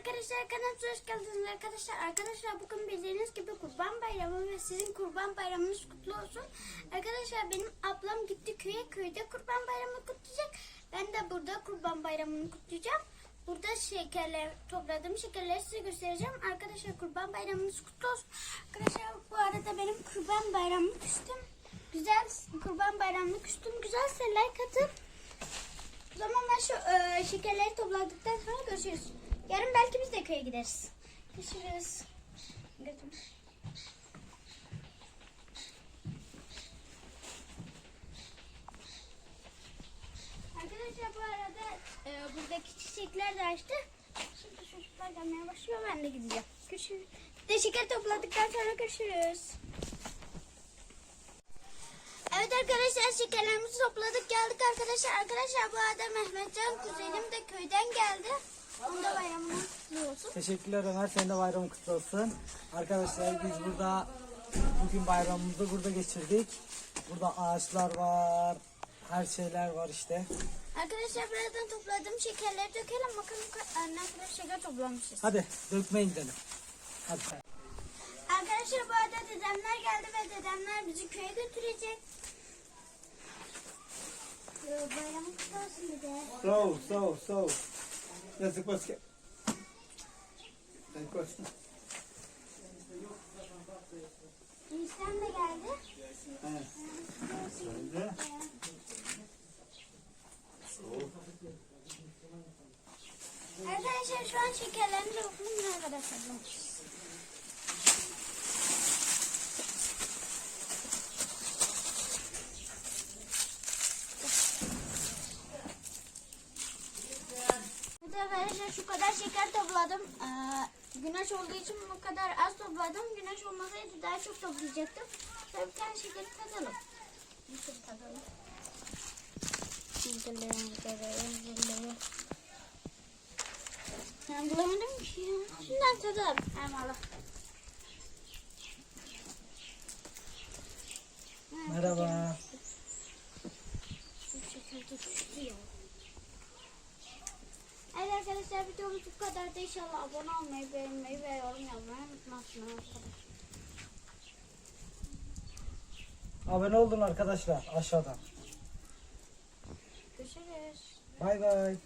arkadaşlar kanalımıza hoş geldiniz arkadaşlar. Arkadaşlar bugün bildiğiniz gibi kurban bayramı ve sizin kurban bayramınız kutlu olsun. Arkadaşlar benim ablam gitti köye köyde kurban bayramını kutlayacak. Ben de burada kurban bayramını kutlayacağım. Burada şekerler topladım. Şekerleri size göstereceğim. Arkadaşlar kurban bayramınız kutlu olsun. Arkadaşlar bu arada benim kurban bayramını küstüm. Güzel kurban bayramını küstüm. Güzelse like atın. O zaman ben şu e, şekerleri topladıktan sonra görüşürüz. Yarın belki biz de köye gideriz. Görüşürüz. Götür. Arkadaşlar bu arada e, buradaki çiçekler de açtı. Şimdi çocuklar gelmeye başlıyor. Ben de gideceğim. Görüşürüz. Bir de şeker topladıktan sonra görüşürüz. Evet arkadaşlar şekerlerimizi topladık geldik arkadaşlar. Arkadaşlar bu arada Mehmetcan kuzenim de köyden geldi. Onun da bayramını kutlu olsun. Teşekkürler Ömer. Senin de bayramın kutlu olsun. Arkadaşlar biz burada bugün bayramımızı burada geçirdik. Burada ağaçlar var. Her şeyler var işte. Arkadaşlar birazdan topladığım şekerleri dökelim. Bakalım ka- ne kadar şeker toplamışız. Hadi dökmeye gidelim. Hadi. Arkadaşlar bu arada dedemler geldi ve dedemler bizi köye götürecek. Bayramın kutlu olsun dede. So, so, so. That's the question. That question. Eniştem de geldi. Evet. Söyle. Arkadaşlar şu an şekerlerini dokundum ne kadar toplamışız. Bir de arkadaşlar şu kadar şeker topladım. Ee, güneş olduğu için bu kadar az topladım. Güneş olmasaydı daha çok toplayacaktım. Şöyle bir tane şekeri tadalım. Şekeri tadalım. Şekerleri, şekerleri, şekerleri. Ben bulamadım ki. Şundan tadalım. Elmalı. Merhaba. Bu şeker de düştü ya. Evet arkadaşlar videomuz bu kadar da inşallah abone olmayı, beğenmeyi ve yorum yapmayı unutmazsınız arkadaşlar. Abone olun arkadaşlar aşağıdan. Görüşürüz. Bay bay.